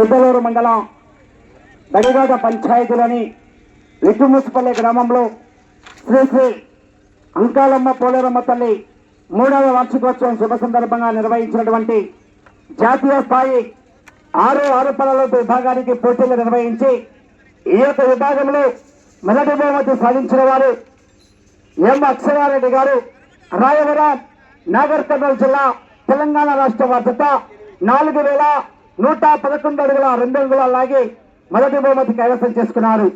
గిద్దలూరు మండలం బడిగాడ పంచాయతీలోని విట్టుముసుపల్లి గ్రామంలో శ్రీ శ్రీ అంకాలమ్మ పోలేరమ్మ తల్లి మూడవ వార్షికోత్సవం శుభ సందర్భంగా నిర్వహించినటువంటి జాతీయ స్థాయి ఆరు ఆరు పనుల విభాగానికి పోటీలు నిర్వహించి ఈ యొక్క విభాగంలో మొదటి బహుమతి సాధించిన వారు ఎం అక్షరారెడ్డి గారు రాయవరం నాగర్ కర్నూలు జిల్లా తెలంగాణ రాష్ట్ర బాధ్యత నాలుగు వేల నూట పదకొండు అడుగుల రెండు అడుగుల లాగే మొదటి బహుమతి కైవసం చేసుకున్నారు.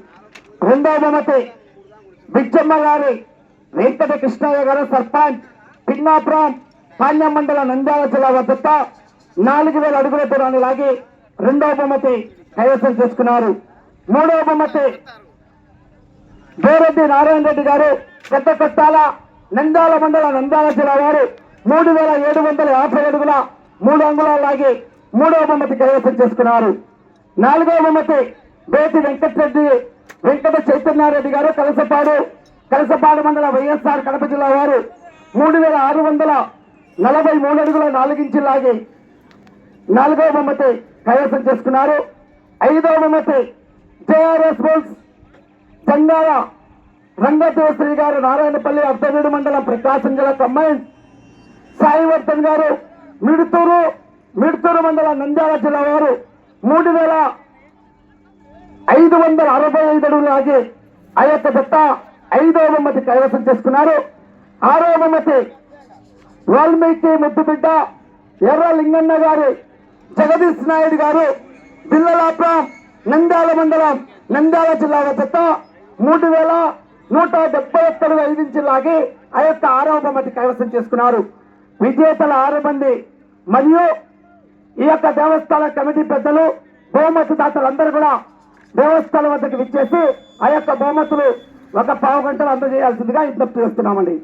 రెండవ బహుమతి బిచ్చమ్మ గారి వెంకట కృష్ణయ్య గారు సర్పంచ్ పిన్నాపురం పాణ్యం మండల నంద్యాల జిల్లా వద్ద నాలుగు వేల అడుగుల దూరాన్ని లాగి రెండవ బహుమతి కైవసం చేసుకున్నారు. మూడవ బహుమతి బోరెడ్డి నారాయణ రెడ్డి గారు పెద్ద కొట్టాల నంద్యాల మండల నంద్యాల జిల్లా వారు మూడు వేల ఏడు వందల యాభై అడుగుల మూడు అంగుళాలు లాగి మూడవ బహుమతి కైవసం చేసుకున్నారు. నాలుగవ బహుమతి బేటి వెంకటరెడ్డి వెంకట చైతన్యారెడ్డి గారు కలసపాడు కలసపాడు మండల వైఎస్ఆర్ కడప జిల్లా వారు మూడు వేల ఆరు వందల నలభై మూడు అడుగుల నాలుగించి లాగి నాలుగవ బహుమతి కైవసం చేసుకున్నారు. ఐదవ బహుమతి జేఆర్ఎస్ బోల్స్ చంగాల రంగదేశ్వరి గారు నారాయణపల్లి అర్ధవీడు మండలం ప్రకాశం జిల్లా కంబైన్ సాయివర్ధన్ గారు మిడుతూరు మిడుతూరు మండల నంద్యాల జిల్లా వారు మూడు వేల ఐదు వందల అరవై ఐదు అడుగులు ఆగి ఆ యొక్క దత్త ఐదవ బొమ్మతి కైవసం చేసుకున్నారు. ఆరవ బొమ్మతి వాల్మీకి ముద్దుబిడ్డ ఎర్ర లింగన్న గారు జగదీష్ నాయుడు గారు బిల్లలాపురం నంద్యాల మండలం నంద్యాల జిల్లా చెత్త మూడు వేల నూట డెబ్బై ఒక్కడు ఐదించి లాగి ఆ యొక్క ఆరవ బహుమతి కైవసం చేసుకున్నారు. విజేతల ఆరు మంది మరియు ఈ యొక్క దేవస్థాన కమిటీ పెద్దలు బహుమతి దాతలందరూ కూడా దేవస్థానం వద్దకు విచ్చేసి ఆ యొక్క బహుమతులు ఒక పావు గంటలు అందజేయాల్సిందిగా విజ్ఞప్తి చేస్తున్నామండి.